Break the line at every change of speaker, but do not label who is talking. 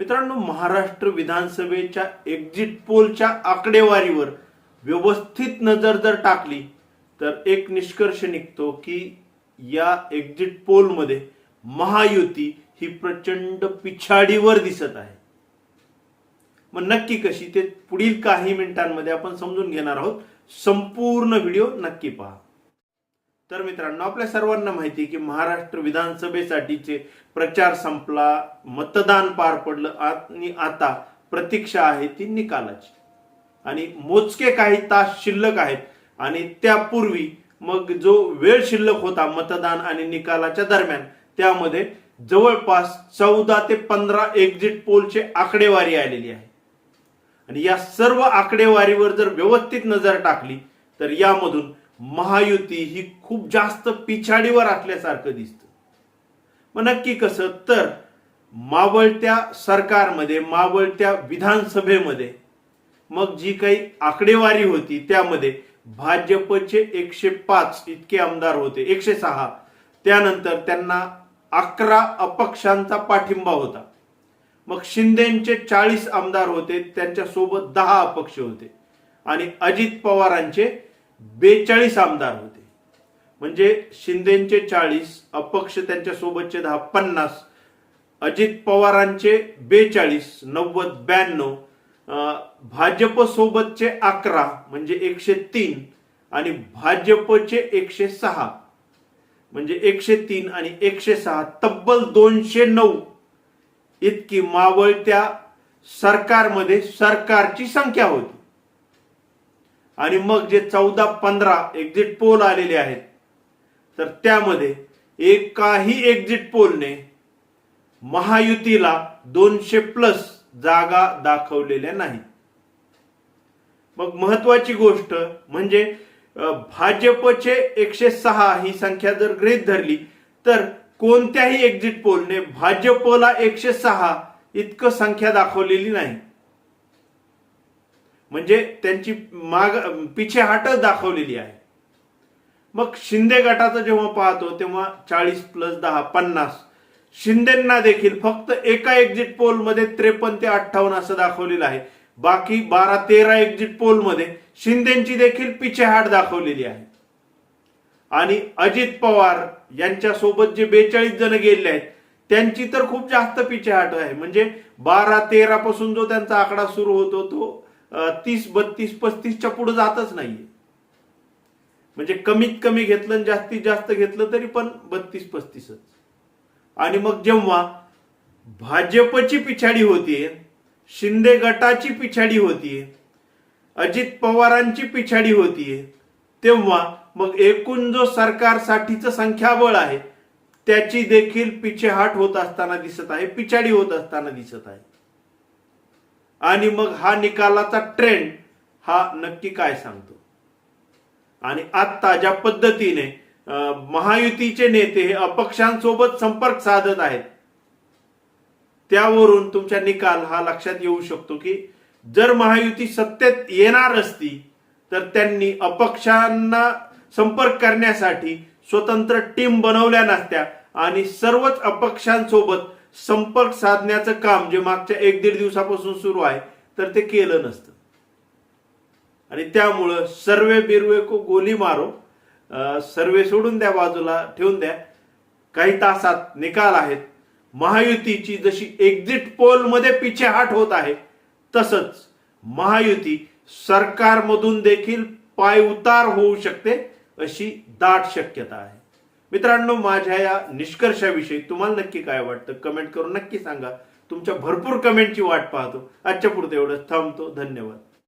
मित्रांनो महाराष्ट्र विधानसभेच्या एक्झिट पोलच्या आकडेवारीवर व्यवस्थित नजर जर टाकली तर एक निष्कर्ष निघतो की या एक्झिट पोलमध्ये महायुती ही प्रचंड पिछाडीवर दिसत आहे. मग नक्की कशी? ते पुढील काही मिनिटांमध्ये आपण समजून घेणार आहोत. संपूर्ण व्हिडिओ नक्की पहा. तर मित्रांनो आपल्या सर्वांना माहिती आहे की महाराष्ट्र विधानसभेसाठीचे प्रचार संपला मतदान पार पडलं आणि आता प्रतीक्षा आहे ती निकालाची. आणि मोजके काही तास शिल्लक आहेत आणि त्यापूर्वी मग जो वेळ शिल्लक होता मतदान आणि निकालाच्या दरम्यान त्यामध्ये जवळपास चौदा ते पंधरा एक्झिट पोलचे आकडेवारी आलेली आहे. आणि या सर्व आकडेवारीवर जर व्यवस्थित नजर टाकली तर यामधून महायुती ही खूप जास्त पिछाडीवर असल्यासारखं दिसतं. मग नक्की कसं? तर मावळत्या सरकारमध्ये मावळत्या विधानसभेमध्ये मग जी काही आकडेवारी होती त्यामध्ये भाजपचे एकशे पाच इतके आमदार होते एकशे सहा. त्यानंतर त्यांना अकरा अपक्षांचा पाठिंबा होता. मग शिंदेचे चाळीस आमदार होते त्यांच्यासोबत दहा अपक्ष होते. आणि अजित पवारांचे बेचाळीस आमदार होते. म्हणजे शिंदेचे चाळीस अपक्ष त्यांच्या सोबतचे दहा पन्नास अजित पवारांचे बेचाळीस नव्वद ब्याण्णव भाजप सोबतचे अकरा म्हणजे एकशे तीन आणि भाजपचे एकशे सहा. म्हणजे एकशे तीन आणि एकशे सहा तब्बल दोनशे नऊ. इतकी मावळत्या सरकारमध्ये सरकारची संख्या होती. आणि मग जे चौदा पंधरा एक्झिट पोल आलेले आहेत तर त्यामध्ये एकाही एक्झिट पोलने महायुतीला दोनशे प्लस जागा दाखवलेल्या नाही मग महत्वाची गोष्ट म्हणजे भाजपचे एकशे सहा ही संख्या जर गृहीत धरली तर कोणत्याही एक्झिट पोलने भाजपला एकशे सहा इतकं संख्या दाखवलेली नाही. म्हणजे त्यांची माग पिछेहाटच दाखवलेली आहे. मग शिंदे गटाचं जेव्हा पाहतो तेव्हा चाळीस प्लस दहा पन्नास शिंदेना देखील फक्त एका एक्झिट पोलमध्ये त्रेपन्न ते अठ्ठावन्न असं दाखवलेलं आहे. बाकी बारा तेरा एक्झिट पोलमध्ये शिंदेची देखील पिछेहाट दाखवलेली आहे. आणि अजित पवार यांच्या सोबत जे बेचाळीस जण गेले आहेत त्यांची तर खूप जास्त पिछेहाट आहे. म्हणजे बारा तेरा पासून जो त्यांचा आकडा सुरू होतो तो तीस बत्तीस पस्तीसच्या पुढे जातच नाहीये. म्हणजे कमीत कमी घेतलं आणि जास्तीत जास्त घेतलं तरी पण बत्तीस पस्तीसच. आणि मग जेव्हा भाजपची पिछाडी होतीये शिंदे गटाची पिछाडी होतीये अजित पवारांची पिछाडी होतीये तेव्हा मग एकूण जो सरकारसाठीचं संख्याबळ आहे त्याची देखील पिछेहाट होत असताना दिसत आहे पिछाडी होत असताना दिसत आहे. आणि मग हा निकालाचा ट्रेंड हा नक्की काय सांगतो? आणि आत्ता ज्या पद्धतीने महायुतीचे नेते हे अपक्षांसोबत संपर्क साधत आहेत त्यावरून तुमच्या निकाल हा लक्षात येऊ शकतो की जर महायुती सत्तेत येणार असती तर त्यांनी अपक्षांना संपर्क करण्यासाठी स्वतंत्र टीम बनवल्या नसत्या आणि सर्वच अपक्षांसोबत संपर्क साधण्याचं काम जे मागच्या एक दीड दिवसापासून सुरू आहे तर ते केलं नसतं. आणि त्यामुळं सर्वे बिरवे को गोली मारो सर्वे सोडून द्या बाजूला ठेवून द्या. काही तासात निकाल आहेत. महायुतीची जशी एक्झिट पोलमध्ये पिछेहाट होत आहे तसंच महायुती सरकारमधून देखील पाय उतार होऊ शकते अशी दाट शक्यता आहे. मित्रांनो माझ्या या निष्कर्षाविषयी तुम्हाला नक्की काय वाटतं? कमेंट करून नक्की सांगा. तुमच्या भरपूर कमेंटची वाट पाहतो. आजच्या पुरते एवढंच. थांबतो. धन्यवाद.